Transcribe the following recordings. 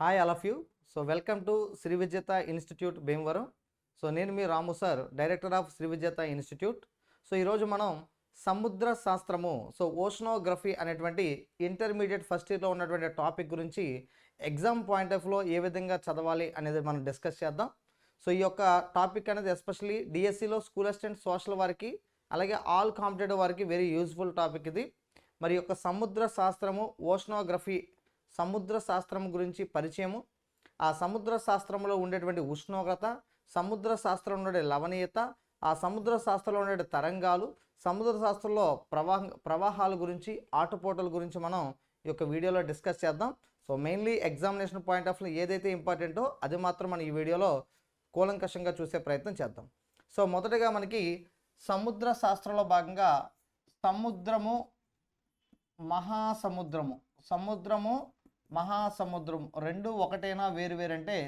Hi all of you so welcome to Sri Vijetha institute Bhimavaram so నేను మీ Ramu sir director of Sri Vijetha institute so ఈరోజు మనం సముద్ర శాస్త్రము so oceanography అనేటువంటి intermediate first ఇయర్లో ఉన్నటువంటి టాపిక్ గురించి ఎగ్జామ్ పాయింట్ ఆఫ్లో ఏ విధంగా చదవాలి అనేది మనం డిస్కస్ చేద్దాం. సో ఈ యొక్క టాపిక్ అనేది ఎస్పెషల్లీ డిఎస్సిలో స్కూల్ అసిస్టెంట్ సోషల్ వారికి అలాగే ఆల్ కాంపిటేటివ్ వారికి వెరీ యూస్ఫుల్ టాపిక్ ఇది. మరి యొక్క సముద్ర శాస్త్రము ఓషనోగ్రఫీ సముద్ర శాస్త్రం గురించి పరిచయము. ఆ సముద్ర శాస్త్రంలో ఉండేటువంటి ఉష్ణోగ్రత సముద్ర శాస్త్రంలో ఉండే లవణీయత ఆ సముద్ర శాస్త్రంలో ఉండే తరంగాలు సముద్ర శాస్త్రంలో ప్రవాహ ప్రవాహాల గురించి ఆటుపోటల గురించి మనం ఈ యొక్క వీడియోలో డిస్కస్ చేద్దాం. So mainly examination point of ఏదైతే ఇంపార్టెంటో అది మాత్రం మనం ఈ వీడియోలో కూలంకషంగా చూసే ప్రయత్నం చేద్దాం. సో మొదటగా మనకి సముద్ర శాస్త్రంలో భాగంగా సముద్రము మహాసముద్రము. సముద్రము మహాసముద్రం రెండు ఒకటేనా వేరు వేరు అంటే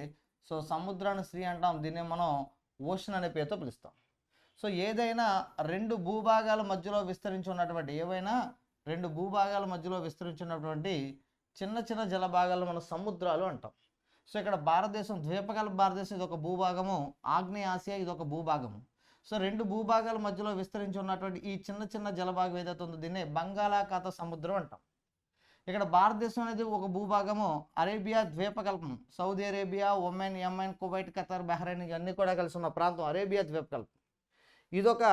సో సముద్రాన్ని శ్రీ అంటాం దీన్ని మనం ఓషన్ అనే పేరుతో పిలుస్తాం. సో ఏదైనా రెండు భూభాగాల మధ్యలో విస్తరించి ఉన్నటువంటి ఏవైనా రెండు భూభాగాల మధ్యలో విస్తరించి ఉన్నటువంటి చిన్న చిన్న జలభాగాలు మనం సముద్రాలు అంటాం. సో ఇక్కడ భారతదేశం ద్వీపకల్ప భారతదేశం ఇది ఒక భూభాగము ఆగ్నేయ ఆసియా ఇది ఒక భూభాగము. సో రెండు భూభాగాల మధ్యలో విస్తరించి ఉన్నటువంటి ఈ చిన్న చిన్న జలభాగం ఏదైతే ఉందో దీన్నే బంగాళాఖాత సముద్రం అంటాం. ఇక్కడ భారతదేశం అనేది ఒక భూభాగము Arabia ద్వీపకల్పం Saudi Arabia Oman Yemen Kuwait Qatar Bahrain ఇవన్నీ కూడా కలిసి ఉన్న ప్రాంతం అరేబియా ద్వీపకల్పం. ఇదొక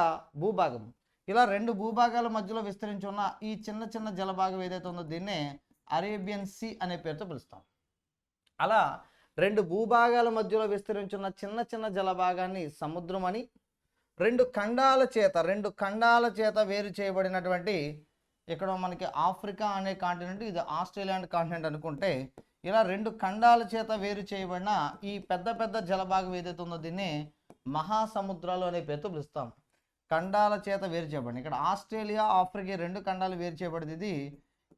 భూభాగం ఇలా రెండు భూభాగాల మధ్యలో విస్తరించి ఉన్న ఈ చిన్న చిన్న జలభాగం ఏదైతే ఉందో దీన్నే అరేబియన్ సీ అనే పేరుతో పిలుస్తాం. అలా రెండు భూభాగాల మధ్యలో విస్తరించున్న చిన్న చిన్న జలభాగాన్ని సముద్రం అని రెండు ఖండాల చేత రెండు ఖండాల చేత వేరు చేయబడినటువంటి ఇక్కడ మనకి ఆఫ్రికా అనే కాంటినెంట్ ఇది ఆస్ట్రేలియా అనే కాంటినెంట్ అనుకుంటే ఇలా రెండు ఖండాల చేత వేరు చేయబడిన ఈ పెద్ద పెద్ద జలభాగం ఏదైతే ఉందో దీన్ని మహాసముద్రాలు అనే పేరుతో పిలుస్తాం. ఖండాల చేత వేరు చేయబడింది ఇక్కడ ఆస్ట్రేలియా ఆఫ్రికా రెండు ఖండాలు వేరు చేయబడింది ఇది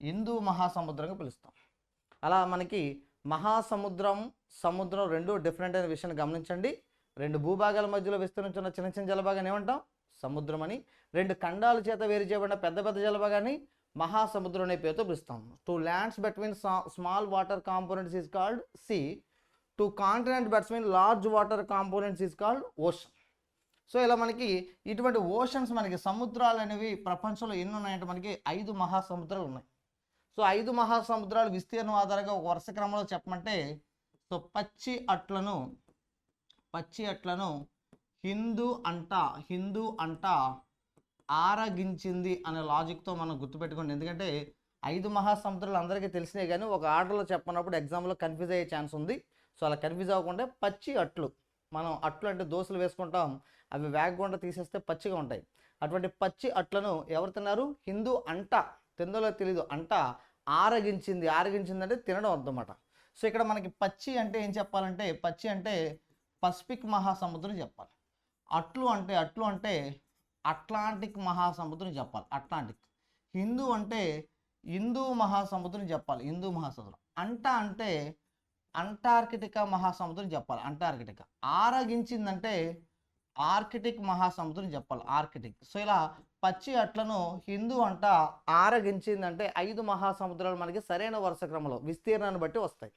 హిందూ మహాసముద్రంగా పిలుస్తాం. అలా మనకి మహాసముద్రం సముద్రం రెండు డిఫరెంట్ అయిన విషయాన్ని గమనించండి. రెండు భూభాగాల మధ్యలో విస్తరించిన చిన్న చిన్న జలభాగాన్ని ఏమంటాం? సముద్రం అని రెండు ఖండాల చేత వేరు చేయబడిన పెద్ద పెద్ద జలభాగాన్ని మహాసముద్రం అనే పేరుతో పిలుస్తాం. Two lands between small water components is called sea two continent between large water components is called ocean so ఇలా మనకి ఇటువంటి ఓషన్స్ మనకి సముద్రాలు అనేవి ప్రపంచంలో ఎన్ని ఉన్నాయంటే మనకి ఐదు మహాసముద్రాలు ఉన్నాయి. సో ఐదు మహాసముద్రాలు విస్తీర్ణం ఆధారంగా ఒక వరుస క్రమంలో చెప్పమంటే సో పచ్చి అట్లను పచ్చి అట్లను హిందూ అంట హిందూ అంట ఆరగించింది అనే లాజిక్తో మనం గుర్తుపెట్టుకోండి. ఎందుకంటే ఐదు మహాసముద్రాలు అందరికీ తెలిసినాయి కానీ ఒక ఆర్డర్లో చెప్పనప్పుడు ఎగ్జామ్లో కన్ఫ్యూజ్ అయ్యే ఛాన్స్ ఉంది. సో అలా కన్ఫ్యూజ్ అవ్వకుండా పచ్చి అట్లు. మనం అట్లు అంటే దోశలు వేసుకుంటాం. అవి వేగకుండా తీసేస్తే పచ్చిగా ఉంటాయి. అటువంటి పచ్చి అట్లను ఎవరు తిన్నారు? హిందూ అంట. తిందలో తెలీదు. అంట ఆరగించింది. ఆరగించింది అంటే తినడం అర్థమాట సో ఇక్కడ మనకి పచ్చి అంటే ఏం చెప్పాలంటే పచ్చి అంటే పసిఫిక్ మహాసముద్రం చెప్పాలి. అట్లు అంటే అట్లు అంటే అట్లాంటిక్ మహాసముద్రం చెప్పాలి అట్లాంటిక్. హిందూ అంటే హిందూ మహాసముద్రం చెప్పాలి హిందూ మహాసముద్రం. అంట అంటే అంటార్కిటికా మహాసముద్రం చెప్పాలి అంటార్కిటికా. ఆరగించిందంటే ఆర్కిటిక్ మహాసముద్రం చెప్పాలి ఆర్కిటిక్. సో ఇలా పచ్చి అట్లను హిందూ అంట ఆరగించిందంటే ఐదు మహాసముద్రాలు మనకి సరైన వరుస క్రమంలో విస్తీర్ణాన్ని బట్టి వస్తాయి.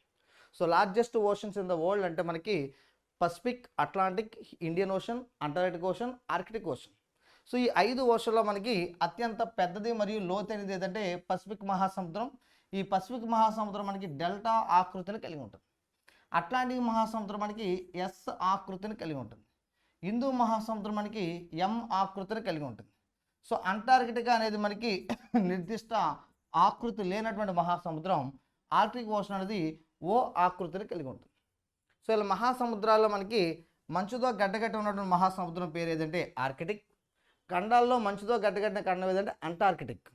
So largest oceans in the world అంటే మనకి Pacific Atlantic Indian Ocean Antarctic Ocean Arctic Ocean. So ఈ ఐదు ఓషన్లో మనకి అత్యంత పెద్దది మరియు లోతైనది ఏదంటే పసిఫిక్ మహాసముద్రం. ఈ పసిఫిక్ మహాసముద్రం మనకి డెల్టా ఆకృతిని కలిగి ఉంటుంది. అట్లాంటిక్ మహాసముద్రం మనకి ఎస్ ఆకృతిని కలిగి ఉంటుంది. హిందూ మహాసముద్రం మనకి ఎం ఆకృతిని కలిగి ఉంటుంది. సో అంటార్కిటికా అనేది మనకి నిర్దిష్ట ఆకృతి లేనటువంటి మహాసముద్రం ఆర్టిక్ ఓషన్ అనేది ఓ ఆకృతిని కలిగి ఉంటుంది. సో ఇలా మహాసముద్రాల్లో మనకి మంచుతో గడ్డగట్టి ఉన్నటువంటి మహాసముద్రం పేరు ఏదంటే ఆర్కిటిక్. ఖండాల్లో మంచుతో గడ్డగట్టిన ఖండం ఏదంటే అంటార్కిటిక్.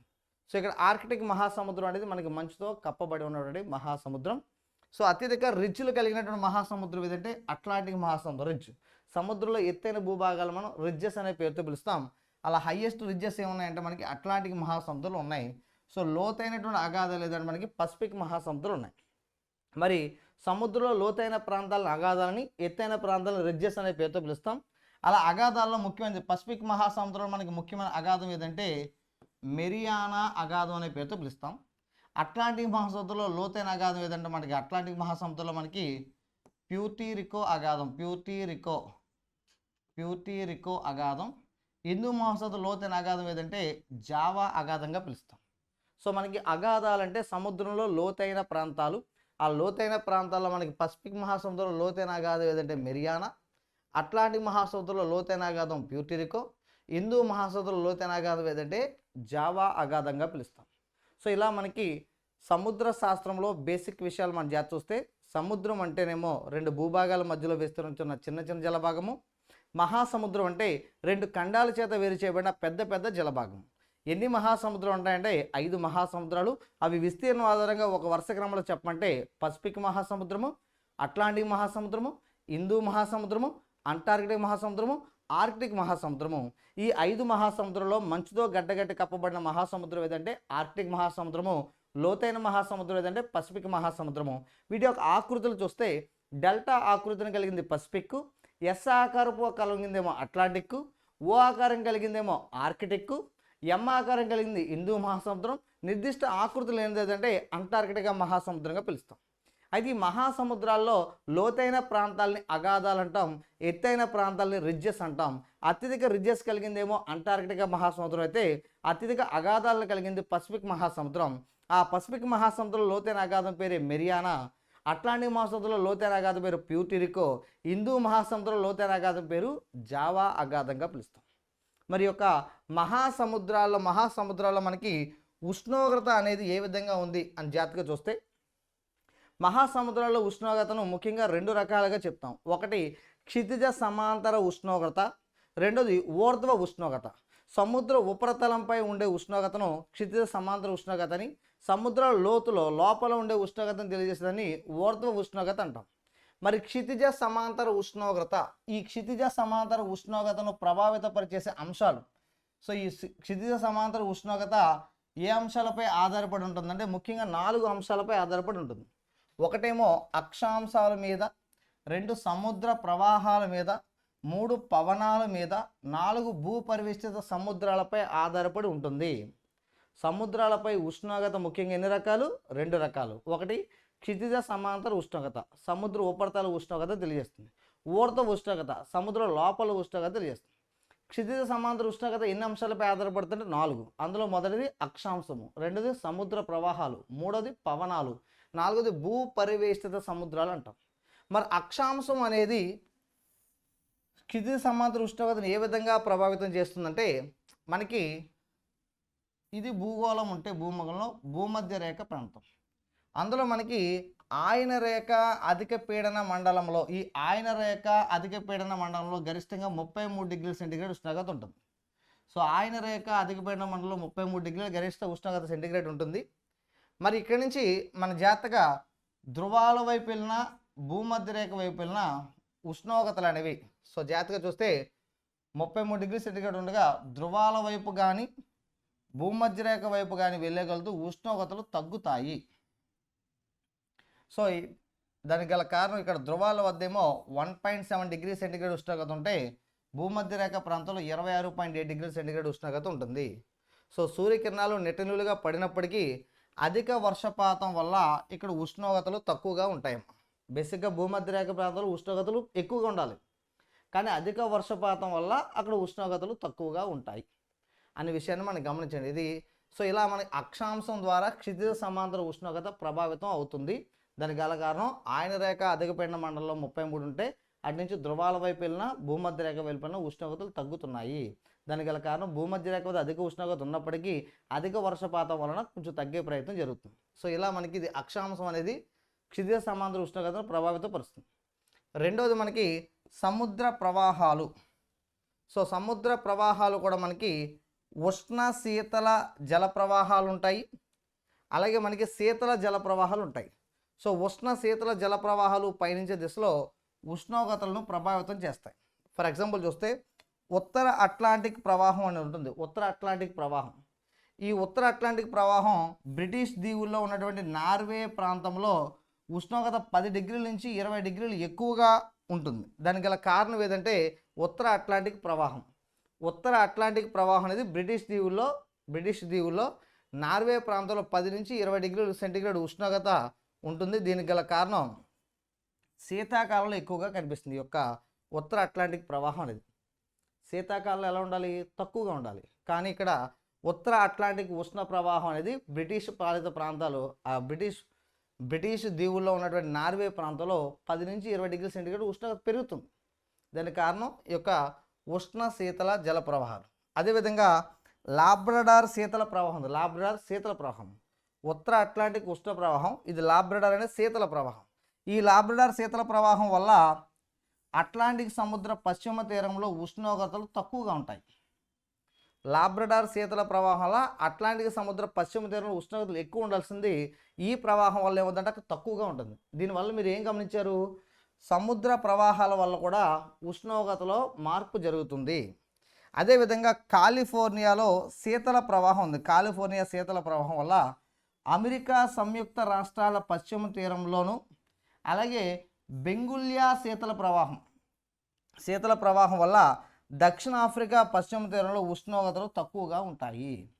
సో ఇక్కడ ఆర్కిటిక్ మహాసముద్రం అనేది మనకి మంచుతో కప్పబడి ఉన్నటువంటి మహాసముద్రం. సో అత్యధిక రిచ్లు కలిగినటువంటి మహాసముద్రం ఏదంటే అట్లాంటిక్ మహాసముద్రం రిచ్. సముద్రంలో ఎత్తైన భూభాగాలు మనం రిడ్జెస్ అనే పేరుతో పిలుస్తాం. అలా హైయెస్ట్ రిడ్జెస్ ఏమున్నాయంటే మనకి అట్లాంటిక్ మహాసముద్రాలు ఉన్నాయి. సో లోతైనటువంటి అగాధాలు ఏదంటే మనకి పసిఫిక్ మహాసముద్రాలు ఉన్నాయి. మరి సముద్రంలో లోతైన ప్రాంతాలను అగాధాలని ఎత్తైన ప్రాంతాలను రిడ్జెస్ అనే పేరుతో పిలుస్తాం. అలా అగాధాల్లో ముఖ్యమైనది పసిఫిక్ మహాసముద్రంలో మనకి ముఖ్యమైన అగాధం ఏదంటే మెరియానా అగాధం అనే పేరుతో పిలుస్తాం. అట్లాంటిక్ మహాసముద్రంలో లోతైన అగాధం ఏదంటే మనకి అట్లాంటిక్ మహాసముద్రంలో మనకి ప్యూటీరికో అగాధం ప్యూటీరికో ప్యూటీరికో అగాధం. హిందూ మహాసముద్ర లోతైన అగాధం ఏదంటే జావా అగాధంగా పిలుస్తాం. సో మనకి అగాధాలంటే సముద్రంలో లోతైన ప్రాంతాలు ఆ లోతైన ప్రాంతాల్లో మనకి పసిఫిక్ మహాసముద్రంలో లోతైన అగాధం ఏదంటే మెరియానా. అట్లాంటిక్ మహాసముద్రంలో లోతైన అగాధం ప్యూటిరికో. హిందూ మహాసముద్రంలో లోతైన అగాధం ఏదంటే జావా అగాధంగా పిలుస్తాం. సో ఇలా మనకి సముద్ర శాస్త్రంలో బేసిక్ విషయాలు మనం జాతి చూస్తే సముద్రం అంటేనేమో రెండు భూభాగాల మధ్యలో విస్తరించున్న చిన్న చిన్న జలభాగము. మహాసముద్రం అంటే రెండు ఖండాల చేత వేరు చేయబడిన పెద్ద పెద్ద జలభాగం ఎన్ని మహాసముద్రం ఉంటాయంటే ఐదు మహాసముద్రాలు. అవి విస్తీర్ణం ఆధారంగా ఒక వరుస క్రమంలో చెప్పమంటే పసిఫిక్ మహాసముద్రము అట్లాంటిక్ మహాసముద్రము హిందూ మహాసముద్రము అంటార్కిటిక్ మహాసముద్రము ఆర్కిటిక్ మహాసముద్రము. ఈ ఐదు మహాసముద్రంలో మంచుతో గడ్డగట్టి కప్పబడిన మహాసముద్రం ఏదంటే ఆర్కిటిక్ మహాసముద్రము లోతైన మహాసముద్రం ఏదంటే పసిఫిక్ మహాసముద్రము. వీటి యొక్క ఆకృతులు చూస్తే డెల్టా ఆకృతిని కలిగింది పసిఫిక్ ఎస్ ఆకారపు కలిగిందేమో అట్లాంటిక్ ఓ ఆకారం కలిగిందేమో ఆర్కిటిక్ యమ్మ ఆకారం కలిగింది హిందూ మహాసముద్రం. నిర్దిష్ట ఆకృతి లేనిది ఏంటంటే అంటార్కిటికా మహాసముద్రంగా పిలుస్తాం. అయితే ఈ మహాసముద్రాల్లో లోతైన ప్రాంతాలని అగాధాలు అంటాం ఎత్తైన ప్రాంతాలని రిడ్జెస్ అంటాం. అత్యధిక రిడ్జెస్ కలిగిందేమో అంటార్కిటికా మహాసముద్రం. అయితే అత్యధిక అగాధాలను కలిగింది పసిఫిక్ మహాసముద్రం. ఆ పసిఫిక్ మహాసముద్రంలో లోతైన అగాధం పేరే మెరియానా. అట్లాంటిక్ మహాసముద్రంలో లోతైన అగాధం పేరు ప్యూటిరికో. హిందూ మహాసముద్రంలో లోతైన అగాధం పేరు జావా అగాధంగా పిలుస్తాం. మరి యొక్క మహాసముద్రాల్లో మహాసముద్రాల్లో మనకి ఉష్ణోగ్రత అనేది ఏ విధంగా ఉంది అని జాతిగా చూస్తే మహాసముద్రాల్లో ఉష్ణోగ్రతను ముఖ్యంగా రెండు రకాలుగా చెప్తాం. ఒకటి క్షితిజ సమాంతర ఉష్ణోగ్రత రెండోది ఊర్ధ్వ ఉష్ణోగ్రత. సముద్ర ఉపరితలంపై ఉండే ఉష్ణోగ్రతను క్షితిజ సమాంతర ఉష్ణోగ్రతని సముద్ర లోతులో లోపల ఉండే ఉష్ణోగ్రతను తెలియజేసేదని ఊర్ధ్వ ఉష్ణోగ్రత అంటాం. మరి క్షితిజ సమాంతర ఉష్ణోగ్రత ఈ క్షితిజ సమాంతర ఉష్ణోగ్రతను ప్రభావితపరిచేసే అంశాలు. సో ఈ క్షితిజ సమాంతర ఉష్ణోగ్రత ఏ అంశాలపై ఆధారపడి ఉంటుందంటే ముఖ్యంగా నాలుగు అంశాలపై ఆధారపడి ఉంటుంది. ఒకటేమో అక్షాంశాల మీద రెండు సముద్ర ప్రవాహాల మీద మూడు పవనాల మీద నాలుగు భూపరివేష్టిత సముద్రాలపై ఆధారపడి ఉంటుంది. సముద్రాలపై ఉష్ణోగ్రత ముఖ్యంగా ఎన్ని రకాలు? రెండు రకాలు. ఒకటి క్షితిజ సమాంతర ఉష్ణోగ్రత సముద్ర ఉపరితల ఉష్ణోగ్రత తెలియజేస్తుంది. ఊర్త ఉష్ణోగ్రత సముద్ర లోపల ఉష్ణోగ్రత తెలియజేస్తుంది. క్షితిజ సమాంతర ఉష్ణోగ్రత ఎన్ని అంశాలపై ఆధారపడుతుంటే నాలుగు. అందులో మొదటిది అక్షాంశము రెండోది సముద్ర ప్రవాహాలు మూడోది పవనాలు నాలుగోది భూ పరివేష్టిత సముద్రాలు అంటాం. మరి అక్షాంశం అనేది క్షితిజ సమాంతర ఉష్ణోగ్రతను ఏ విధంగా ప్రభావితం చేస్తుందంటే మనకి ఇది భూగోళం ఉంటే భూమగంలో భూమధ్య రేఖ ప్రాంతం. అందులో మనకి ఆయన రేఖ అధిక పీడన మండలంలో ఈ ఆయన రేఖ అధిక పీడన మండలంలో గరిష్టంగా ముప్పై మూడు డిగ్రీల సెంటీగ్రేడ్ ఉష్ణోగ్రత ఉంటుంది. సో ఆయన రేఖ అధిక పీడన మండలంలో ముప్పై మూడు డిగ్రీల గరిష్ట ఉష్ణోగ్రత సెంటీగ్రేడ్ ఉంటుంది. మరి ఇక్కడి నుంచి మన జాతగా ధృవాల వైపు వెళ్ళిన భూమధ్య రేఖ వైపు వెళ్ళిన ఉష్ణోగ్రతలు అనేవి. సో జాతగా చూస్తే ముప్పై మూడు డిగ్రీ సెంటీగ్రేడ్ ఉండగా ధృవాల వైపు కానీ భూమధ్య రేఖ వైపు కానీ వెళ్ళగలుగుతూ ఉష్ణోగ్రతలు తగ్గుతాయి. సో దానికి గల కారణం ఇక్కడ ధృవాల వద్దేమో one point seven degree centigrade ఉష్ణోగ్రత ఉంటే భూమధ్యరేఖ ప్రాంతంలో ఇరవై ఆరు పాయింట్ ఎయిట్ డిగ్రీ సెంటిగ్రేడ్ ఉష్ణోగ్రత ఉంటుంది. సో సూర్యకిరణాలు నెట్టనులుగా పడినప్పటికీ అధిక వర్షపాతం వల్ల ఇక్కడ ఉష్ణోగ్రతలు తక్కువగా ఉంటాయి. బేసిక్గా భూమధ్యరేఖ ప్రాంతంలో ఉష్ణోగ్రతలు ఎక్కువగా ఉండాలి. కానీ అధిక వర్షపాతం వల్ల అక్కడ ఉష్ణోగ్రతలు తక్కువగా ఉంటాయి అనే విషయాన్ని మనం గమనించండి. ఇది సో ఇలా మనకి అక్షాంశం ద్వారా క్షితిజ సమాంతర ఉష్ణోగ్రత ప్రభావితం అవుతుంది. దానికి గల కారణం ఆయన రేఖ అధికపీడన మండలంలో ముప్పై మూడు ఉంటే అటు నుంచి ధృవాల వైపు వెళ్ళినా భూమధ్య రేఖ వైపు ఉష్ణోగ్రతలు తగ్గుతున్నాయి. దానికి గల కారణం భూమధ్య రేఖ వద్ద అధిక ఉష్ణోగ్రత ఉన్నప్పటికీ అధిక వర్షపాతం వలన కొంచెం తగ్గే ప్రయత్నం జరుగుతుంది. సో ఇలా మనకి ఇది అక్షాంశం అనేది క్షితిజ సమాంతర ఉష్ణోగ్రతను ప్రభావితపరుస్తుంది రెండవది మనకి సముద్ర ప్రవాహాలు. సో సముద్ర ప్రవాహాలు కూడా మనకి ఉష్ణ శీతల జల ప్రవాహాలు ఉంటాయి. అలాగే మనకి శీతల జల ప్రవాహాలు ఉంటాయి. సో ఉష్ణ శీతల జల ప్రవాహాలు పయనించే దిశలో ఉష్ణోగ్రతలను ప్రభావితం చేస్తాయి. ఫర్ ఎగ్జాంపుల్ చూస్తే ఉత్తర అట్లాంటిక్ ప్రవాహం అని ఉంటుంది. ఉత్తర అట్లాంటిక్ ప్రవాహం. ఈ ఉత్తర అట్లాంటిక్ ప్రవాహం బ్రిటిష్ దీవుల్లో ఉన్నటువంటి నార్వే ప్రాంతంలో ఉష్ణోగ్రత పది డిగ్రీల నుంచి ఇరవై డిగ్రీలు ఎక్కువగా ఉంటుంది. దానికి గల కారణం ఏదంటే ఉత్తర అట్లాంటిక్ ప్రవాహం. ఉత్తర అట్లాంటిక్ ప్రవాహం అనేది బ్రిటిష్ దీవుల్లో బ్రిటిష్ దీవుల్లో నార్వే ప్రాంతంలో పది నుంచి ఇరవై డిగ్రీలు సెంటిగ్రేడ్ ఉష్ణోగ్రత ఉంటుంది. దీనికి గల కారణం శీతాకాలంలో ఎక్కువగా కనిపిస్తుంది. ఈ యొక్క ఉత్తర అట్లాంటిక్ ప్రవాహం అనేది. శీతాకాలంలో ఎలా ఉండాలి? తక్కువగా ఉండాలి. కానీ ఇక్కడ ఉత్తర అట్లాంటిక్ ఉష్ణ ప్రవాహం అనేది బ్రిటిష్ పాలిత ప్రాంతాలు ఆ బ్రిటిష్ బ్రిటిష్ దీవుల్లో ఉన్నటువంటి నార్వే ప్రాంతంలో పది నుంచి ఇరవై డిగ్రీ సెంటీగ్రేడ్ ఉష్ణోగ్రత పెరుగుతుంది. దానికి కారణం ఈ యొక్క ఉష్ణ శీతల జల ప్రవాహాలు అదేవిధంగా లాబ్రడార్ శీతల ప్రవాహం లాబ్రడార్ శీతల ప్రవాహం. ఉత్తర అట్లాంటిక్ ఉష్ణ ప్రవాహం ఇది లాబ్రడార్ అనే శీతల ప్రవాహం. ఈ లాబ్రడార్ శీతల ప్రవాహం వల్ల అట్లాంటిక్ సముద్ర పశ్చిమ తీరంలో ఉష్ణోగ్రతలు తక్కువగా ఉంటాయి. లాబ్రడార్ శీతల ప్రవాహం వల్ల అట్లాంటిక్ సముద్ర పశ్చిమ తీరంలో ఉష్ణోగ్రతలు ఎక్కువ ఉండాల్సింది ఈ ప్రవాహం వల్ల ఏమవుతుందంటే అక్కడ తక్కువగా ఉంటుంది. దీనివల్ల మీరు ఏం గమనించారు? సముద్ర ప్రవాహాల వల్ల కూడా ఉష్ణోగ్రతలో మార్పు జరుగుతుంది. అదేవిధంగా కాలిఫోర్నియాలో శీతల ప్రవాహం ఉంది. కాలిఫోర్నియా శీతల ప్రవాహం వల్ల అమెరికా సంయుక్త రాష్ట్రాల పశ్చిమ తీరంలోను అలాగే బెంగుల్యా శీతల ప్రవాహం. శీతల ప్రవాహం వల్ల దక్షిణాఫ్రికా పశ్చిమ తీరంలో ఉష్ణోగ్రతలు తక్కువగా ఉంటాయి.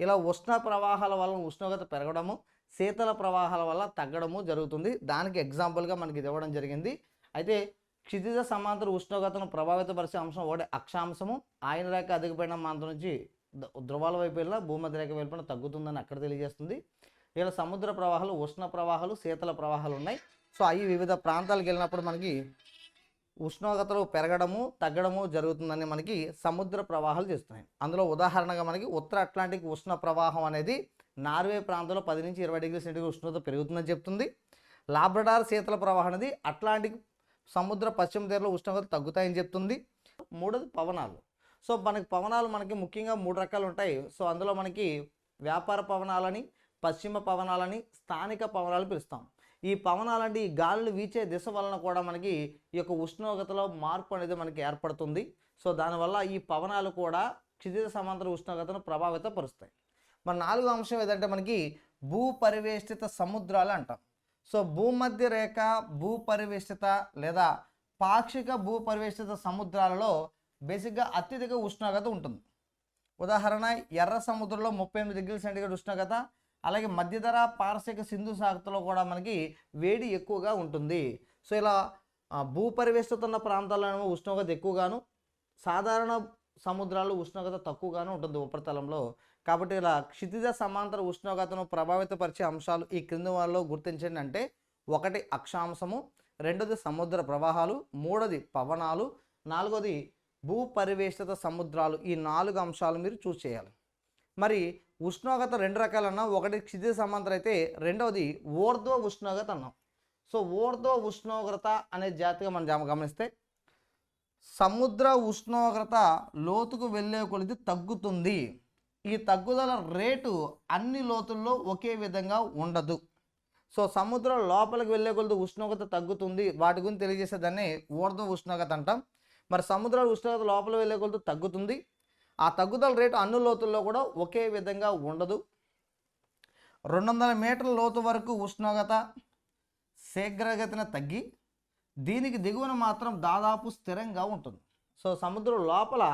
ఇలా ఉష్ణ ప్రవాహాల వల్ల ఉష్ణోగ్రత పెరగడము శీతల ప్రవాహాల వల్ల తగ్గడము జరుగుతుంది. దానికి ఎగ్జాంపుల్గా మనకి ఇది ఇవ్వడం జరిగింది. అయితే క్షితిజ సమాంతర ఉష్ణోగ్రతను ప్రభావితపరిచే అంశం ఒకటి అక్షాంశము. ఆయన రేఖ అధికపడిన ప్రాంతం నుంచి ద- ధ్రువాల వైపు వెళ్ళిన భూమధ్య రేఖ వైపున తగ్గుతుందని అక్కడ తెలియజేస్తుంది. ఇలా సముద్ర ప్రవాహాలు ఉష్ణ ప్రవాహాలు శీతల ప్రవాహాలు ఉన్నాయి. సో అవి వివిధ ప్రాంతాలకు వెళ్ళినప్పుడు మనకి ఉష్ణోగ్రతలు పెరగడము తగ్గడము జరుగుతుందని మనకి సముద్ర ప్రవాహాలు చేస్తున్నాయి. అందులో ఉదాహరణగా మనకి ఉత్తర అట్లాంటిక్ ఉష్ణ ప్రవాహం అనేది నార్వే ప్రాంతంలో పది నుంచి ఇరవై డిగ్రీ సెంటీగ్రేడ్ ఉష్ణోగ్రత పెరుగుతుందని చెప్తుంది. లాబ్రడార్ శీతల ప్రవాహం అనేది అట్లాంటిక్ సముద్ర పశ్చిమ తీరంలో ఉష్ణోగ్రత తగ్గుతాయని చెప్తుంది. మూడోది పవనాలు. సో మనకి పవనాలు మనకి ముఖ్యంగా మూడు రకాలు ఉంటాయి. సో అందులో మనకి వ్యాపార పవనాలని పశ్చిమ పవనాలని స్థానిక పవనాలు పిలుస్తాం. ఈ పవనాలంటే ఈ గాలులు వీచే దిశ వలన కూడా మనకి ఈ యొక్క ఉష్ణోగ్రతలో మార్పు అనేది మనకి ఏర్పడుతుంది. సో దానివల్ల ఈ పవనాలు కూడా క్షితిజ సమాంతర ఉష్ణోగ్రతను ప్రభావితపరుస్తాయి. మరి నాలుగో అంశం ఏదంటే మనకి భూ పరివేష్టిత సముద్రాలు అంటాం. సో భూమధ్య రేఖ భూ పరివేష్టిత లేదా పాక్షిక భూ పరివేష్టిత సముద్రాలలో బేసిక్గా అత్యధిక ఉష్ణోగ్రత ఉంటుంది. ఉదాహరణ ఎర్ర సముద్రంలో ముప్పై ఎనిమిది డిగ్రీల సెంటీగ్రేడ్ ఉష్ణోగ్రత అలాగే మధ్యధర పారసిక సింధు సాగతలో కూడా మనకి వేడి ఎక్కువగా ఉంటుంది. సో ఇలా భూపరివేష్టిత ఉన్న ప్రాంతాల్లో ఉష్ణోగ్రత ఎక్కువగాను సాధారణ సముద్రాలు ఉష్ణోగ్రత తక్కువగాను ఉంటుంది ఉపరితలంలో. కాబట్టి ఇలా క్షితిజ సమాంతర ఉష్ణోగ్రతను ప్రభావితపరిచే అంశాలు ఈ క్రింది వాళ్ళలో గుర్తించండి అంటే ఒకటి అక్షాంశము రెండోది సముద్ర ప్రవాహాలు మూడోది పవనాలు నాలుగోది భూపరివేష్టిత సముద్రాలు. ఈ నాలుగు అంశాలు మీరు చూస్ చేయాలి మరి ఉష్ణోగ్రత రెండు రకాలన్నా ఒకటి క్షితిజ సమాంతర అయితే రెండవది ఓర్ధ్వ ఉష్ణోగ్రత అన్నాం. సో ఓర్ధ్వ ఉష్ణోగ్రత అనే జాతిగా మనం గమనిస్తే సముద్ర ఉష్ణోగ్రత లోతుకు వెళ్ళే కొలిది తగ్గుతుంది. ఈ తగ్గుదల రేటు అన్ని లోతుల్లో ఒకే విధంగా ఉండదు. సో సముద్రం లోపలికి వెళ్ళే కొలది ఉష్ణోగ్రత తగ్గుతుంది. వాటి గురించి తెలియజేసేదాన్ని ఊర్ధ్వ ఉష్ణోగ్రత అంటాం. మరి సముద్రాల ఉష్ణోగ్రత లోపల వెళ్ళే కొలది తగ్గుతుంది. ఆ తగ్గుదల రేటు అన్ని లోతుల్లో కూడా ఒకే విధంగా ఉండదు. రెండు వందల మీటర్ల లోతు వరకు ఉష్ణోగ్రత శీఘ్రగతిన తగ్గి దీనికి దిగువన మాత్రం దాదాపు స్థిరంగా ఉంటుంది. సో సముద్రం లోపల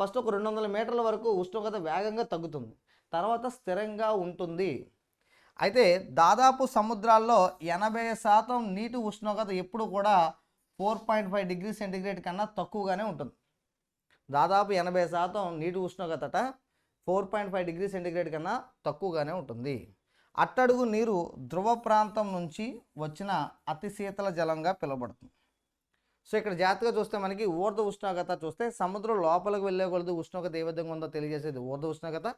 ఫస్ట్ ఒక రెండు వందల మీటర్ల వరకు ఉష్ణోగ్రత వేగంగా తగ్గుతుంది. తర్వాత స్థిరంగా ఉంటుంది. అయితే దాదాపు సముద్రాల్లో ఎనభై శాతం నీటి ఉష్ణోగ్రత ఎప్పుడు కూడా four point five degree centigrade కన్నా తక్కువగానే ఉంటుంది. దాదాపు ఎనభై శాతం నీటి ఉష్ణోగ్రతట four point five degree centigrade కన్నా తక్కువగానే ఉంటుంది. అట్టడుగు నీరు ధ్రువ ప్రాంతం నుంచి వచ్చిన అతి శీతల జలంగా పిలువబడుతుంది. సో ఇక్కడ జాగ్రత్తగా చూస్తే మనకి ఊర్ధ ఉష్ణోగ్రత చూస్తే సముద్రం లోపలికి వెళ్ళే కొలది ఉష్ణోగ్రత ఏ విధంగా ఉందో తెలియజేసేది ఊర్ధ ఉష్ణోగ్రత.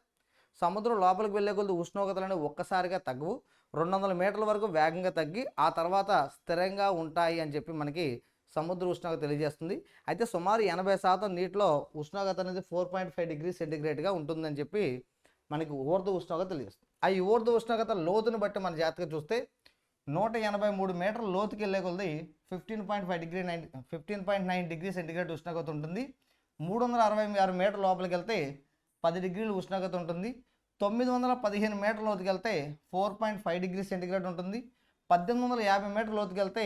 సముద్రం లోపలికి వెళ్ళే కొలది ఉష్ణోగ్రతలు అనేవి ఒక్కసారిగా తగ్గవు. రెండు వందల మీటర్ల వరకు వేగంగా తగ్గి ఆ తర్వాత స్థిరంగా ఉంటాయి అని చెప్పి మనకి సముద్ర ఉష్ణోగ్రత తెలియజేస్తుంది. అయితే సుమారు ఎనభై శాతం నీటిలో ఉష్ణోగ్రత అనేది ఫోర్ పాయింట్ ఫైవ్ డిగ్రీ సెంటిగ్రేడ్గా ఉంటుందని చెప్పి మనకి ఊర్ధ ఉష్ణోగ్రత తెలియజేస్తుంది. ఆ ఈ ఊర్ధ ఉష్ణోగ్రత లోతుని బట్టి మన జాగ్రత్తగా చూస్తే నూట ఎనభై మూడు మీటర్ల లోతుకి వెళ్ళే కొలది fifteen point five degree nine fifteen point nine degree centigrade ఉష్ణోగ్రత ఉంటుంది. మూడు వందల అరవై ఆరు మీటర్ లోపలికి వెళ్తే పది డిగ్రీల ఉష్ణోగ్రత ఉంటుంది. తొమ్మిది వందల పదిహేను మీటర్ల లోతుకి వెళ్తే four point five degree centigrade ఉంటుంది. పద్దెనిమిది వందల యాభై మీటర్ లోతుకి వెళ్తే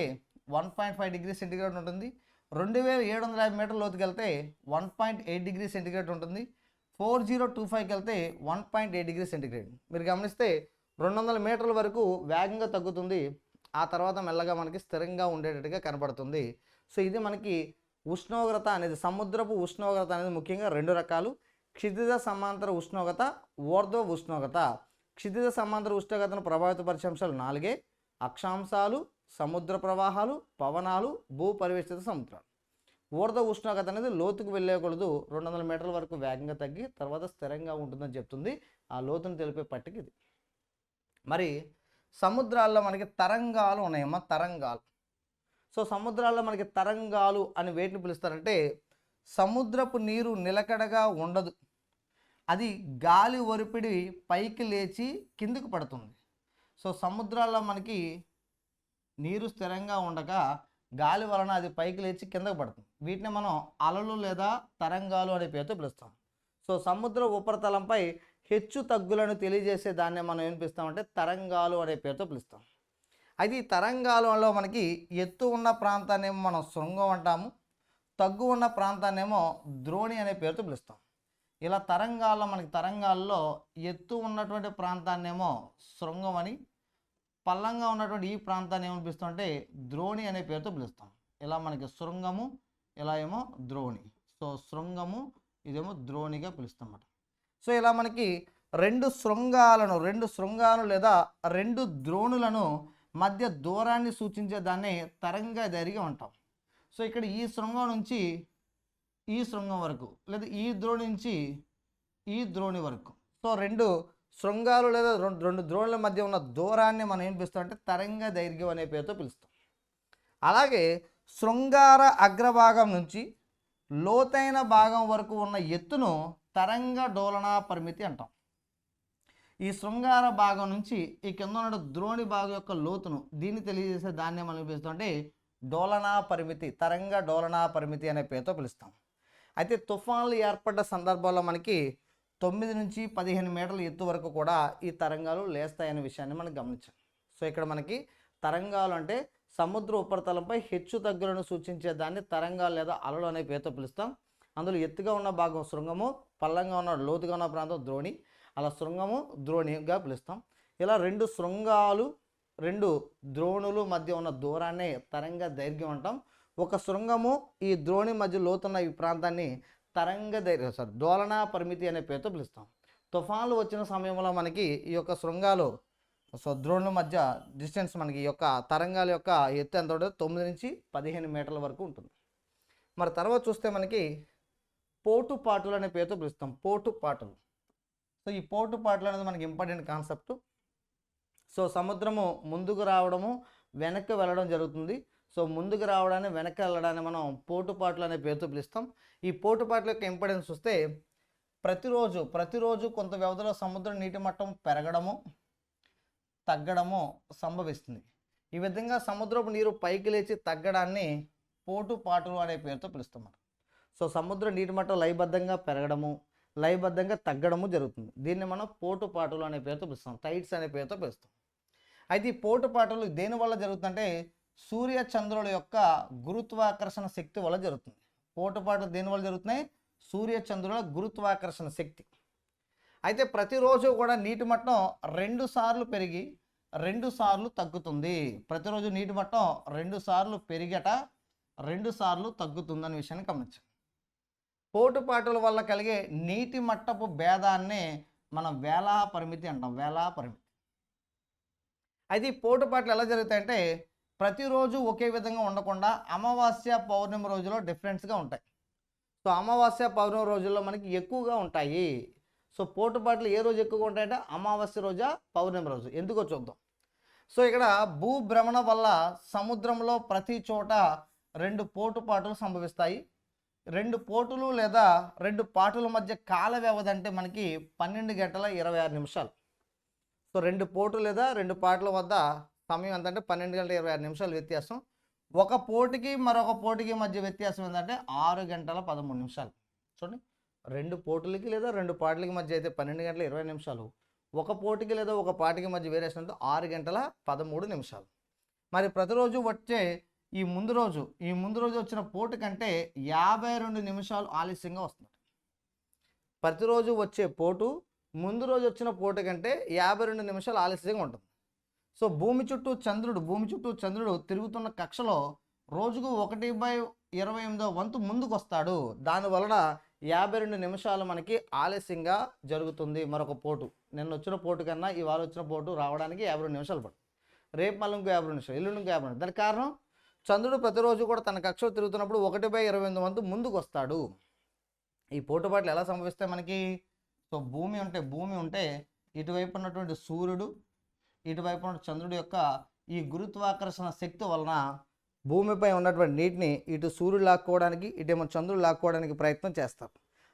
one point five degree centigrade ఉంటుంది. రెండు వేల ఏడు వందల యాభై మీటర్ల లోతుకి వెళ్తే one point eight degree centigrade ఉంటుంది. ఫోర్ జీరో టూ ఫైవ్కి వెళ్తే one point eight degree centigrade. మీరు గమనిస్తే రెండు వందల మీటర్ల వరకు వేగంగా తగ్గుతుంది. ఆ తర్వాత మెల్లగా మనకి స్థిరంగా ఉండేటట్టుగా కనపడుతుంది సో ఇది మనకి ఉష్ణోగ్రత అనేది సముద్రపు ఉష్ణోగ్రత అనేది ముఖ్యంగా రెండు రకాలు. క్షితిజ సమాంతర ఉష్ణోగ్రత ఊర్ధ్వ ఉష్ణోగ్రత. క్షితిజ సమాంతర ఉష్ణోగ్రతను ప్రభావితపరిచే అంశాలు నాలుగే. అక్షాంశాలు సముద్ర ప్రవాహాలు పవనాలు భూపరివేష్టిత సముద్రాలు. ఊర్ధ్వ ఉష్ణోగ్రత అనేది లోతుకు వెళ్ళేకూడదు రెండు వందల మీటర్ల వరకు వేగంగా తగ్గి తర్వాత స్థిరంగా ఉంటుందని చెప్తుంది. ఆ లోతును తెలిపే పట్టిక ఇది. మరి సముద్రాల్లో మనకి తరంగాలు ఉన్నాయమ్మా తరంగాలు. సో సముద్రాల్లో మనకి తరంగాలు అని వేటిని పిలుస్తారంటే సముద్రపు నీరు నిలకడగా ఉండదు. అది గాలి ఒరిపిడి పైకి లేచి కిందికి పడుతుంది. సో సముద్రాల్లో మనకి నీరు స్థిరంగా ఉండగా గాలి వలన అది పైకి లేచి కిందకు పడుతుంది. వీటిని మనం అలలు లేదా తరంగాలు అనే పేరుతో పిలుస్తాం. సో సముద్ర ఉపరితలంపై హెచ్చు తగ్గులను తెలియజేసే దాన్ని మనం ఏం పిలుస్తామంటే తరంగాలు అనే పేరుతో పిలుస్తాం. అయితే ఈ తరంగాలలో మనకి ఎత్తు ఉన్న ప్రాంతాన్నేమో మనం శృంగం అంటాము తగ్గు ఉన్న ప్రాంతాన్నేమో ద్రోణి అనే పేరుతో పిలుస్తాం. ఇలా తరంగాల్లో మనకి తరంగాల్లో ఎత్తు ఉన్నటువంటి ప్రాంతాన్నేమో శృంగం అని పల్లంగా ఉన్నటువంటి ఈ ప్రాంతాన్ని ఏమనిపిస్తుంటే ద్రోణి అనే పేరుతో పిలుస్తాం. ఇలా మనకి శృంగము ఇలా ఏమో ద్రోణి. సో శృంగము ఇదేమో ద్రోణిగా పిలుస్తాం సో ఇలా మనకి రెండు శృంగాలను రెండు శృంగాలు లేదా రెండు ద్రోణులను మధ్య దూరాన్ని సూచించే దాన్ని తరంగ జరిగి ఉంటాం సో ఇక్కడ ఈ శృంగం నుంచి ఈ శృంగం వరకు లేదా ఈ ద్రోణి నుంచి ఈ ద్రోణి వరకు. సో రెండు శృంగాలు లేదా రెండు రెండు ద్రోణుల మధ్య ఉన్న దూరాన్ని మనం ఏం పిలుస్తాం అంటే తరంగ దైర్ఘ్యం అనే పేరుతో పిలుస్తాం. అలాగే శృంగార అగ్రభాగం నుంచి లోతైన భాగం వరకు ఉన్న ఎత్తును తరంగ డోలనా పరిమితి అంటాం. ఈ శృంగార భాగం నుంచి ఈ కింద ఉన్న ద్రోణి భాగం యొక్క లోతును దీన్ని తెలియజేసే దాన్ని మనం పిలుస్తాం అంటే డోలనా పరిమితి తరంగ డోలనా పరిమితి అనే పేరుతో పిలుస్తాం. అయితే తుఫాన్లు ఏర్పడ్డ సందర్భాల్లో మనకి తొమ్మిది నుంచి పదిహేను మీటర్ల ఎత్తు వరకు కూడా ఈ తరంగాలు లేస్తాయనే విషయాన్ని మనం గమనించాం. సో ఇక్కడ మనకి తరంగాలు అంటే సముద్ర ఉపరితలంపై హెచ్చు తగ్గులను సూచించే దాన్ని తరంగాలు లేదా అలలు అనే పేరుతో పిలుస్తాం. అందులో ఎత్తుగా ఉన్న భాగం శృంగము పల్లంగా ఉన్న లోతుగా ఉన్న ప్రాంతం ద్రోణి అలా శృంగము ద్రోణిగా పిలుస్తాం. ఇలా రెండు శృంగాలు రెండు ద్రోణులు మధ్య ఉన్న దూరాన్ని తరంగ దైర్ఘ్యం అంటాం. ఒక శృంగము ఈ ద్రోణి మధ్య లోతున్న ఈ ప్రాంతాన్ని తరంగ దైర్ఘ్యం సారీ డోలనా పరిమితి అనే పేరుతో పిలుస్తాం. తుఫాన్లు వచ్చిన సమయంలో మనకి ఈ యొక్క శృంగాలు సో ద్రోణుల మధ్య డిస్టెన్స్ మనకి ఈ యొక్క తరంగాల యొక్క ఎత్తు ఎంత ఉంటుంది తొమ్మిది నుంచి పదిహేను మీటర్ల వరకు ఉంటుంది. మరి తర్వాత చూస్తే మనకి పోటు పాటులు అనే పేరుతో పిలుస్తాం పోటు పాటలు. సో ఈ పోటు పాటలు అనేది మనకి ఇంపార్టెంట్ కాన్సెప్ట్ సో సముద్రము ముందుకు రావడము వెనక్కి వెళ్ళడం జరుగుతుంది. సో ముందుకు రావడాన్ని వెనక్కి వెళ్ళడాన్ని మనం పోటుపాట్లు అనే పేరుతో పిలుస్తాం. ఈ పోటుపాట్ల యొక్క ఇంపార్టెన్స్ చూస్తే ప్రతిరోజు ప్రతిరోజు కొంత వ్యవధిలో సముద్ర నీటి మట్టం పెరగడము తగ్గడము సంభవిస్తుంది. ఈ విధంగా సముద్రపు నీరు పైకి లేచి తగ్గడాన్ని పోటుపాటులు అనే పేరుతో పిలుస్తాం సో సముద్ర నీటి మట్టం లయబద్ధంగా పెరగడము లయబద్ధంగా తగ్గడము జరుగుతుంది. దీన్ని మనం పోటుపాటులు అనే పేరుతో పిలుస్తాం. టైట్స్ అనే పేరుతో పిలుస్తాం. అయితే ఈ పోటుపాటులు దేనివల్ల జరుగుతుందంటే సూర్య చంద్రుల యొక్క గురుత్వాకర్షణ శక్తి వల్ల జరుగుతుంది. పోటుపాట్లు దేనివల్ల జరుగుతున్నాయి? సూర్య చంద్రుల గురుత్వాకర్షణ శక్తి. అయితే ప్రతిరోజు కూడా నీటి మట్టం రెండు సార్లు పెరిగి రెండు సార్లు తగ్గుతుంది. ప్రతిరోజు నీటి మట్టం రెండు సార్లు పెరిగట రెండు సార్లు తగ్గుతుందనే విషయాన్ని గమనించండి. పోటుపాటుల వల్ల కలిగే నీటి మట్టపు భేదాన్ని మనం వేలా పరిమితి అంటాం. వేలా పరిమితి అయితే ఈ పోటుపాట్లు ఎలా జరుగుతాయంటే ప్రతిరోజు ఒకే విధంగా ఉండకుండా అమావాస్య పౌర్ణమి రోజులో డిఫరెన్స్గా ఉంటాయి. సో అమావాస్య పౌర్ణమి రోజుల్లో మనకి ఎక్కువగా ఉంటాయి. సో పోటుపాట్లు ఏ రోజు ఎక్కువగా ఉంటాయంటే అమావాస్య రోజా పౌర్ణమి రోజు. ఎందుకో చూద్దాం. సో ఇక్కడ భూభ్రమణ వల్ల సముద్రంలో ప్రతి చోట రెండు పోటుపాటులు సంభవిస్తాయి. రెండు పోటులు లేదా రెండు పాటుల మధ్య కాల వ్యవధి అంటే మనకి పన్నెండు గంటల ఇరవై ఆరు నిమిషాలు. సో రెండు పోటు లేదా రెండు పాటల వద్ద సమయం ఎంత అంటే పన్నెండు గంటల ఇరవై ఆరు నిమిషాలు వ్యత్యాసం. ఒక పోటీకి మరొక పోటీకి మధ్య వ్యత్యాసం ఏంటంటే ఆరు గంటల పదమూడు నిమిషాలు. చూడండి. రెండు పోటీలకి లేదా రెండు పాటలకి మధ్య అయితే పన్నెండు గంటల ఇరవై నిమిషాలు. ఒక పోటీకి లేదా ఒక పాటకి మధ్య వేరియేషన్ ఆరు గంటల పదమూడు నిమిషాలు. మరి ప్రతిరోజు వచ్చే ఈ ముందు రోజు ఈ ముందు రోజు వచ్చిన పోటీ కంటే యాభై రెండు నిమిషాలు ఆలస్యంగా వస్తుంది. ప్రతిరోజు వచ్చే పోటు ముందు రోజు వచ్చిన పోటీ కంటే యాభై రెండు నిమిషాలు ఆలస్యంగా ఉంటుంది. సో భూమి చుట్టూ చంద్రుడు భూమి చుట్టూ చంద్రుడు తిరుగుతున్న కక్షలో రోజుకు ఒకటి బై ఇరవై ఎనిమిదో వంతు ముందుకు వస్తాడు దాని వలన యాభై రెండు నిమిషాలు మనకి ఆలస్యంగా జరుగుతుంది మరొక పోటు. నిన్న వచ్చిన పోటు కన్నా ఇవాళ వచ్చిన పోటు రావడానికి యాభై రెండు నిమిషాలు పడుతుంది. రేపు మళ్ళీ ఇంకో యాభై రెండు నిమిషాలు ఎల్లుండి ఇంకో యాభై దానికి కారణం? చంద్రుడు ప్రతిరోజు కూడా తన కక్షలో తిరుగుతున్నప్పుడు ఒకటి బై ఇరవై ఎనిమిది వంతు ముందుకు వస్తాడు ఈ పోటుపాట్లు ఎలా సంభవిస్తాయి మనకి? సో భూమి ఉంటే భూమి ఉంటే ఇటువైపు ఉన్నటువంటి సూర్యుడు ఇటువైపు చంద్రుడి యొక్క ఈ గురుత్వాకర్షణ శక్తి వలన భూమిపై ఉన్నటువంటి నీటిని ఇటు సూర్యుడు లాక్కోవడానికి ఇటేమో చంద్రుడు లాక్కోవడానికి ప్రయత్నం చేస్తారు.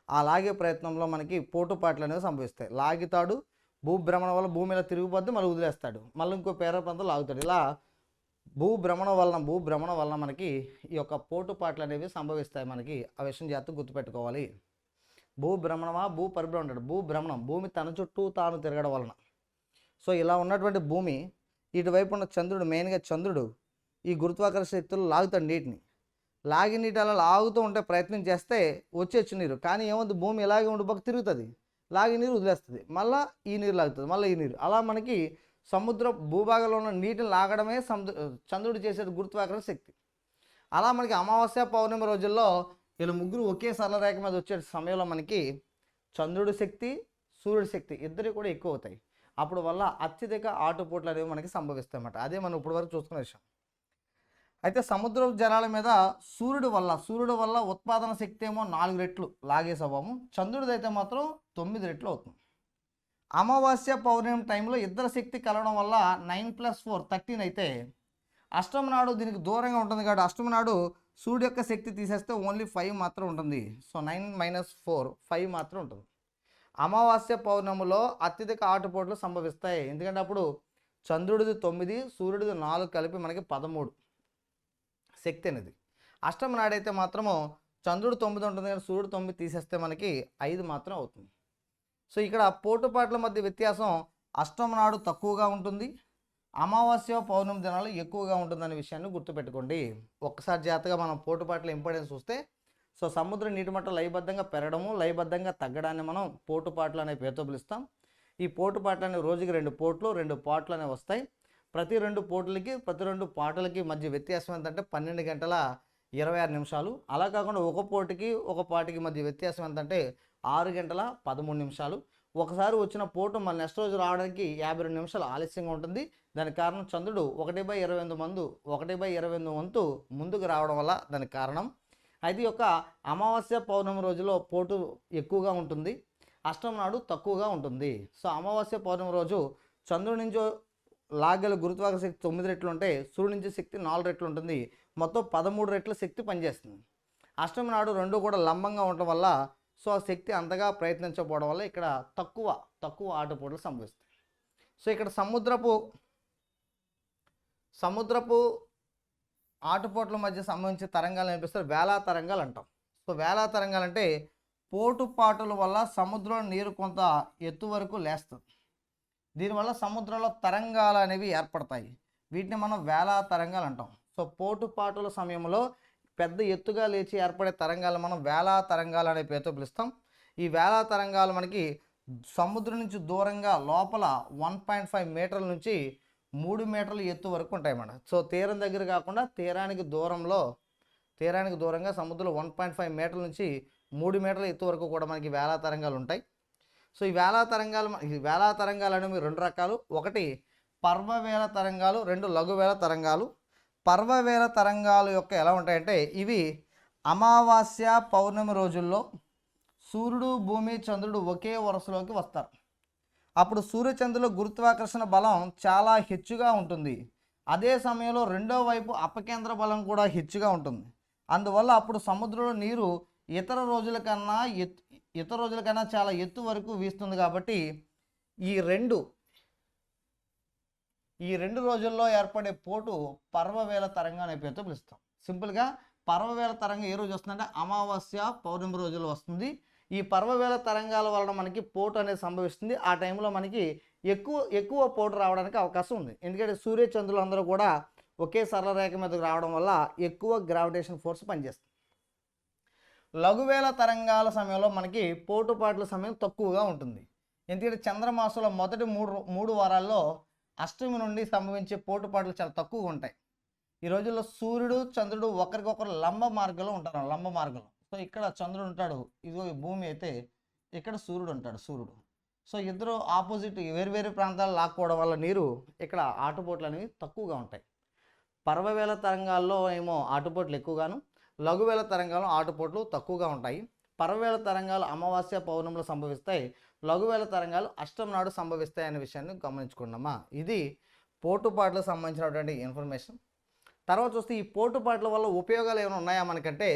ఆ లాగే ప్రయత్నంలో మనకి పోటుపాట్లు అనేవి సంభవిస్తాయి. లాగితాడు భూభ్రమణం వల్ల భూమి ఇలా తిరిగిపోద్ది మళ్ళీ వదిలేస్తాడు. మళ్ళీ ఇంకో పేర ప్రాంతం లాగుతాడు. ఇలా భూభ్రమణం వలన భూభ్రమణం వలన మనకి ఈ యొక్క పోటుపాట్లు అనేవి సంభవిస్తాయి మనకి. ఆ విషయం జాగ్రత్త గుర్తుపెట్టుకోవాలి. భూభ్రమణమా? భూ పరిభ్రమణం అంటాడు. భూభ్రమణం భూమి తన చుట్టూ తాను తిరగడం వలన. సో ఇలా ఉన్నటువంటి భూమి ఇటువైపు ఉన్న చంద్రుడు మెయిన్గా చంద్రుడు ఈ గురుత్వాకర్ష శక్తులు లాగుతాడు నీటిని. లాగి నీటి అలా లాగుతూ ఉంటే ప్రయత్నం చేస్తే వచ్చేచ్చు నీరు. కానీ ఏముంది? భూమి ఇలాగే ఉండిపోక తిరుగుతుంది. లాగి నీరు వదిలేస్తుంది. మళ్ళీ ఈ నీరు లాగుతుంది. మళ్ళీ ఈ నీరు. అలా మనకి సముద్ర భూభాగంలో ఉన్న నీటిని లాగడమే సముద్ర చంద్రుడు చేసే గురుత్వాకర్షణ శక్తి. అలా మనకి అమావాస్య పౌర్ణమి రోజుల్లో వీళ్ళు ముగ్గురు ఒకే సరళరేఖ మీద వచ్చే సమయంలో మనకి చంద్రుడి శక్తి సూర్యుడి శక్తి ఇద్దరు కూడా ఎక్కువ అవుతాయి. అప్పుడు వల్ల అత్యధిక ఆటుపోట్లు అనేవి మనకి సంభవిస్తాయన్నమాట. అదే మనం ఇప్పటి వరకు చూసుకునే విషయం. అయితే సముద్ర జలాల మీద సూర్యుడు వల్ల సూర్యుడు వల్ల ఉత్పాదన శక్తి ఏమో నాలుగు రెట్లు లాగే స్వభావం. చంద్రుడిది అయితే మాత్రం తొమ్మిది రెట్లు అవుతుంది. అమావాస్య పౌర్ణమి టైంలో ఇద్దరు శక్తి కలవడం వల్ల నైన్ ప్లస్ ఫోర్ థర్టీన్ అయితే అష్టమి నాడు దీనికి దూరంగా ఉంటుంది కాబట్టి అష్టమి నాడు సూర్యుడు యొక్క శక్తి తీసేస్తే ఓన్లీ ఫైవ్ మాత్రం ఉంటుంది. So nine minus four five మాత్రం ఉంటుంది. అమావాస్య పౌర్ణములో అత్యధిక ఆటుపోట్లు సంభవిస్తాయి. ఎందుకంటే అప్పుడు చంద్రుడిది తొమ్మిది సూర్యుడిది నాలుగు కలిపి మనకి పదమూడు శక్తి అనేది. అష్టమి నాడైతే మాత్రము చంద్రుడు తొమ్మిది ఉంటుంది కానీ సూర్యుడు తొమ్మిది తీసేస్తే మనకి ఐదు మాత్రం అవుతుంది. సో ఇక్కడ పోటుపాట్ల మధ్య వ్యత్యాసం అష్టమి నాడు తక్కువగా ఉంటుంది. అమావాస్య పౌర్ణమి దినాలు ఎక్కువగా ఉంటుందనే విషయాన్ని గుర్తుపెట్టుకోండి. ఒక్కసారి జాతగా మనం పోటుపాట్ల ఇంపార్టెన్స్ చూస్తే సో సముద్ర నీటి మట్టం లయబద్ధంగా పెరగడము లయబద్ధంగా తగ్గడాన్ని మనం పోటుపాట్లు అనే పేరుతో పిలుస్తాం. ఈ పోటుపాట్లు అనే రోజుకి రెండు పోట్లు రెండు పాట్లు అనేవి వస్తాయి. ప్రతి రెండు పోట్లకి ప్రతి రెండు పాటలకి మధ్య వ్యత్యాసం ఎంతంటే పన్నెండు గంటల ఇరవై ఆరు నిమిషాలు. అలా కాకుండా ఒక పోటుకి ఒక పాటికి మధ్య వ్యత్యాసం ఎంతంటే ఆరు గంటల పదమూడు నిమిషాలు. ఒకసారి వచ్చిన పోటు మళ్ళీ నెక్స్ట్ రోజు రావడానికి యాభై రెండు నిమిషాలు ఆలస్యంగా ఉంటుంది. దానికి కారణం చంద్రుడు ఒకటి బై ఇరవై ఎనిమిది మందు ఒకటి బై ఇరవై ఎనిమిది వంతు ముందుకు రావడం వల్ల దానికి కారణం అయితే ఈ యొక్క అమావాస్య పౌర్ణమి రోజులో పోటు ఎక్కువగా ఉంటుంది. అష్టమి నాడు తక్కువగా ఉంటుంది. సో అమావాస్య పౌర్ణమి రోజు చంద్రుడి నుంచి లాగల గురుత్వాక శక్తి తొమ్మిది రెట్లు ఉంటే సూర్యుడి నుంచి శక్తి నాలుగు రెట్లు ఉంటుంది. మొత్తం పదమూడు రెట్ల శక్తి పనిచేస్తుంది. అష్టమి నాడు రెండు కూడా లంబంగా ఉండటం వల్ల సో ఆ శక్తి అంతగా ప్రయత్నించకపోవడం వల్ల ఇక్కడ తక్కువ తక్కువ ఆటపోట్లు సంభవిస్తాయి. సో ఇక్కడ సముద్రపు సముద్రపు ఆటుపోట్ల మధ్య సంబంధించిన తరంగాలు అనిపిస్తారు వేలా తరంగాలు అంటాం. సో వేలా తరంగాలు అంటే పోటుపాటుల వల్ల సముద్రంలో నీరు కొంత ఎత్తు వరకు లేస్తుంది. దీనివల్ల సముద్రంలో తరంగాలు అనేవి ఏర్పడతాయి. వీటిని మనం వేలా తరంగాలు అంటాం. సో పోటుపాటుల సమయంలో పెద్ద ఎత్తుగా లేచి ఏర్పడే తరంగాలు మనం వేలా తరంగాలు అనే పేరుతో పిలుస్తాం. ఈ వేలా తరంగాలు మనకి సముద్రం నుంచి దూరంగా లోపల వన్ పాయింట్ ఫైవ్ మీటర్ల నుంచి మూడు మీటర్ల ఎత్తు వరకు ఉంటాయి అన్నమాట సో తీరం దగ్గర కాకుండా తీరానికి దూరంలో తీరానికి దూరంగా సముద్రంలో వన్ పాయింట్ ఫైవ్ మీటర్ల నుంచి మూడు మీటర్ల ఎత్తు వరకు కూడా మనకి వేలా తరంగాలు ఉంటాయి. సో ఈ వేలా తరంగాలు ఈ వేలా తరంగాలు అనేవి రెండు రకాలు. ఒకటి పర్వవేల తరంగాలు రెండు లఘువేల తరంగాలు. పర్వవేల తరంగాలు యొక్క ఎలా ఉంటాయంటే ఇవి అమావాస్య పౌర్ణమి రోజుల్లో సూర్యుడు భూమి చంద్రుడు ఒకే వరుసలోకి వస్తారు. అప్పుడు సూర్యచంద్రుల గురుత్వాకర్షణ బలం చాలా హెచ్చుగా ఉంటుంది. అదే సమయంలో రెండో వైపు అపకేంద్ర బలం కూడా హెచ్చుగా ఉంటుంది. అందువల్ల అప్పుడు సముద్రంలో నీరు ఇతర రోజుల కన్నా ఎత్తు ఇతర రోజుల కన్నా చాలా ఎత్తు వరకు వీస్తుంది కాబట్టి ఈ రెండు ఈ రెండు రోజుల్లో ఏర్పడే పోటు పర్వవేల తరంగా అనే పేరుతో పిలుస్తాం. సింపుల్గా పర్వవేల తరంగం ఏ రోజు వస్తుందంటే అమావాస్య పౌర్ణమి రోజుల్లో వస్తుంది. ఈ పర్వవేల తరంగాల వలన మనకి పోటు అనేది సంభవిస్తుంది. ఆ టైంలో మనకి ఎక్కువ ఎక్కువ పోటు రావడానికి అవకాశం ఉంది. ఎందుకంటే సూర్య చంద్రులు అందరూ కూడా ఒకే సరళ రేఖ మీదకి రావడం వల్ల ఎక్కువ గ్రావిటేషన్ ఫోర్స్ పనిచేస్తుంది. లఘువేల తరంగాల సమయంలో మనకి పోటుపాట్ల సమయం తక్కువగా ఉంటుంది. ఎందుకంటే చంద్రమాసంలో మొదటి మూడు మూడు వారాల్లో అష్టమి నుండి సంభవించే పోటుపాట్లు చాలా తక్కువగా ఉంటాయి. ఈ రోజుల్లో సూర్యుడు చంద్రుడు ఒకరికొకరు లంబ మార్గంలో ఉంటారు. లంబ మార్గంలో. సో ఇక్కడ చంద్రుడు ఉంటాడు. ఇదిగో భూమి అయితే ఇక్కడ సూర్యుడు ఉంటాడు సూర్యుడు. సో ఇద్దరు ఆపోజిట్ వేరు వేరు ప్రాంతాలు లాక్కోవడం వల్ల నీరు ఇక్కడ ఆటుపోట్లు అనేవి తక్కువగా ఉంటాయి. పర్వవేల తరంగాల్లో ఏమో ఆటుపోట్లు ఎక్కువగాను లఘువేల తరంగాల్లో ఆటుపోట్లు తక్కువగా ఉంటాయి. పర్వవేల తరంగాలు అమావాస్య పౌర్ణములు సంభవిస్తాయి. లఘువేల తరంగాలు అష్టం నాడు సంభవిస్తాయి అనే విషయాన్ని గమనించుకున్నామా ఇది పోటుపాట్లకు సంబంధించినటువంటి ఇన్ఫర్మేషన్. తర్వాత చూస్తే ఈ పోటుపాట్ల వల్ల ఉపయోగాలు ఏమైనా ఉన్నాయా మనకంటే?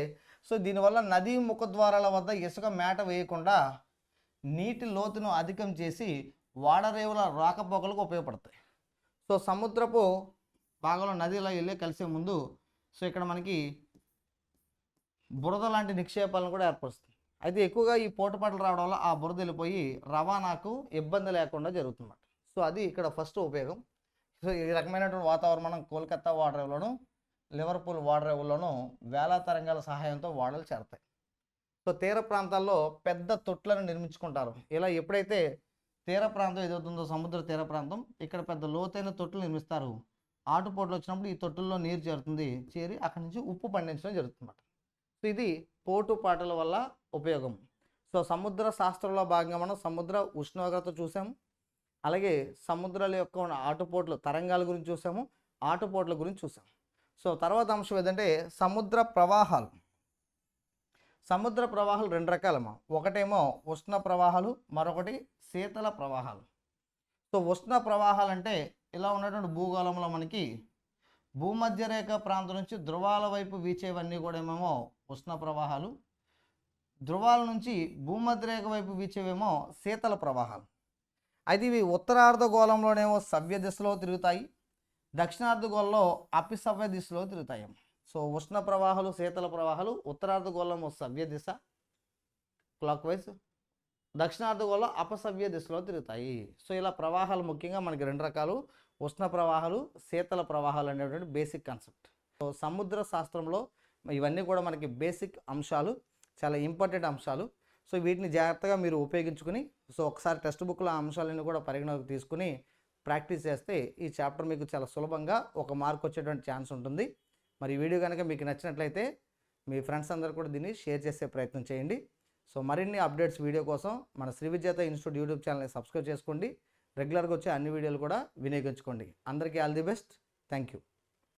సో దీనివల్ల నదీ ముఖద్వారాల వద్ద ఇసుక మేట వేయకుండా నీటి లోతును అధికం చేసి వాడరేవుల రాకపోకలకు ఉపయోగపడతాయి. సో సముద్రపు భాగంలో నదిలో వెళ్ళి కలిసే ముందు సో ఇక్కడ మనకి బురద లాంటి నిక్షేపాలను కూడా ఏర్పరుస్తుంది. అయితే ఎక్కువగా ఈ పోటుపాట్లు రావడం వల్ల ఆ బురద వెళ్ళిపోయి రవాణాకు ఇబ్బంది లేకుండా జరుగుతుందన్నమాట. సో అది ఇక్కడ ఫస్ట్ ఉపయోగం. సో ఈ రకమైనటువంటి వాతావరణం మనం కోల్కత్తా వాడరేవులోను లివర్పూల్ ఓడరేవుల్లోనూ వేలా తరంగాల సహాయంతో వాడలు చేరతాయి. సో తీర ప్రాంతాల్లో పెద్ద తొట్లను నిర్మించుకుంటారు. ఇలా ఎప్పుడైతే తీర ప్రాంతం ఏదవుతుందో సముద్ర తీర ప్రాంతం ఇక్కడ పెద్ద లోతైన తొట్లు నిర్మిస్తారు. ఆటుపోట్లు వచ్చినప్పుడు ఈ తొట్టుల్లో నీరు చేరుతుంది. చేరి అక్కడి నుంచి ఉప్పు పండించడం జరుగుతుందన్నమాట. సో ఇది పోటు పాటల వల్ల ఉపయోగం. సో సముద్ర శాస్త్రంలో భాగంగా మనం సముద్ర ఉష్ణోగ్రత చూసాము. అలాగే సముద్రాల యొక్క ఉన్న ఆటుపోట్లు తరంగాల గురించి చూసాము. ఆటుపోట్ల గురించి చూసాము. సో తర్వాత అంశం ఏంటంటే సముద్ర ప్రవాహాలు. సముద్ర ప్రవాహాలు రెండు రకాలమ్మా. ఒకటేమో ఉష్ణ ప్రవాహాలు మరొకటి శీతల ప్రవాహాలు. సో ఉష్ణ ప్రవాహాలు అంటే ఇలా ఉన్నటువంటి భూగోళంలో మనకి భూమధ్యరేఖ ప్రాంతం నుంచి ధృవాల వైపు వీచేవన్నీ కూడా ఏమేమో ఉష్ణ ప్రవాహాలు. ధృవాల నుంచి భూమధ్యరేఖ వైపు వీచేవేమో శీతల ప్రవాహాలు. అయితే ఇవి ఉత్తరార్ధగోళంలోనేమో సవ్య దిశలో తిరుగుతాయి. దక్షిణార్ధగోళంలో అపిసవ్య దిశలో తిరుగుతాయి. సో ఉష్ణ ప్రవాహాలు శీతల ప్రవాహాలు ఉత్తరార్ధగోళంలో సవ్య దిశ క్లాక్ వైజ్ దక్షిణార్ధగోళంలో అపసవ్య దిశలో తిరుగుతాయి. సో ఇలా ప్రవాహాలు ముఖ్యంగా మనకి రెండు రకాలు ఉష్ణ ప్రవాహాలు శీతల ప్రవాహాలు అనేటువంటి బేసిక్ కాన్సెప్ట్ సో సముద్ర శాస్త్రంలో ఇవన్నీ కూడా మనకి బేసిక్ అంశాలు చాలా ఇంపార్టెంట్ అంశాలు. సో వీటిని జాగ్రత్తగా మీరు ఉపయోగించుకుని సో ఒకసారి టెక్స్ట్ బుక్లో ఆ అంశాలన్నీ కూడా పరిగణలోకి తీసుకుని ప్రాక్టీస్ చేస్తే ఈ చాప్టర్ మీకు చాలా సులభంగా ఒక మార్క్ వచ్చేటువంటి ఛాన్స్ ఉంటుంది. మరి వీడియో కనుక మీకు నచ్చినట్లయితే మీ ఫ్రెండ్స్ అందరూ కూడా దీన్ని షేర్ చేసే ప్రయత్నం చేయండి. సో మరిన్ని అప్డేట్స్ వీడియో కోసం మన శ్రీ విజేత ఇన్స్టిట్యూట్ యూట్యూబ్ ఛానల్ని సబ్స్క్రైబ్ చేసుకోండి. రెగ్యులర్గా వచ్చే అన్ని వీడియోలు కూడా వినియోగించుకోండి. అందరికీ all the best. Thank you.